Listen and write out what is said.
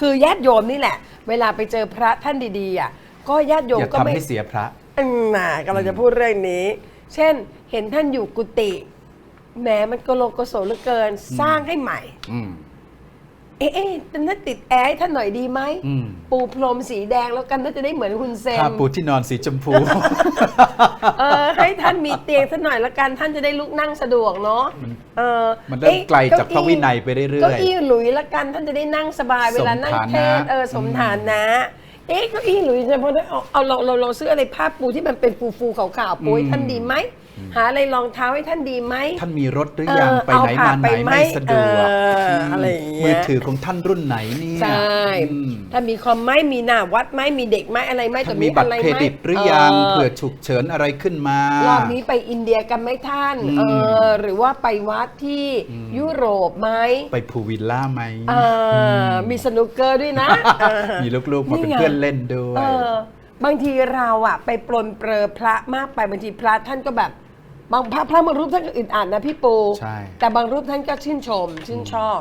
คือญาติโยมนี่แหละ เวลาไปเจอพระท่านดีๆอะก็ญาติโยมอย่าก็ทำไม่ให้เสียพระ อืมน่ะกำลังจะพูดเรื่องนี้ เช่นเห็นท่านอยู่กุฏิแหมมันโกโลโกโสเหลือเกิน สร้างให้ใหม่ อืม เอ๊ะเอ๊ะแต่น่าติดแอร์ให้ท่านหน่อยดีไหม อืมปูพรมสีแดงแล้วกันน่าจะได้เหมือนคุณเซนผ้าปูที่นอนสีชมพู เออให้ท่านมีเตียงสักหน่อยละกันท่านจะได้ลุกนั่งสะดวกเนาะเออมันเริ่มอ๊ะไกลจากพระวินัยไปเรื่อยๆเก้าอี้หลุยละกันท่านจะได้นั่งสบายเวลานั่งเทศน์สมฐานะเออสมฐานะ เอ๊ะเก้าอี้หลุยเนี่ยพอได้เอาเอาเราเราเราซื้ออะไรผ้าปูที่มันเป็นฟูฟูๆขาวๆปูให้ท่านดีไหมหาอะไรรองเท้าให้ท่านดีไหม ท่านมีรถหรือยังเออไปไหนเอาผ่ามานไปไหนไหมไม่สะดวกเออมอะไรอย่า งเงี้ยมือถือของท่านรุ่นไหนเนี่ยใช่อืม ถ้ามีคอมไหมมีหน้าวัดไหมมีเด็กไหมอะไรไหมท่านแต่มีบัตอะรไรเครไหมดิตหรือยังเเผื่อฉุกเฉินอะไรขึ้นมา รอบนี้ไปอินเดียกันไหมท่านอืม เออหรือว่าไปวัดที่ยุโรปไหมไปพูลวิลล่าไหมเออมีสนุกเกอร์ด้วยนะเออ มีลูกๆมาเป็นนี่ไง เพื่อนเล่นด้วย เออบางทีเราอะไปปลนเปลอพระมากไปบางทีพระท่านก็แบบ บางพระพระบางรูปท่านก็อึดอัดนะพี่ปู ใช่ แต่บางรูปท่านก็ชื่นชม ชื่นชอบ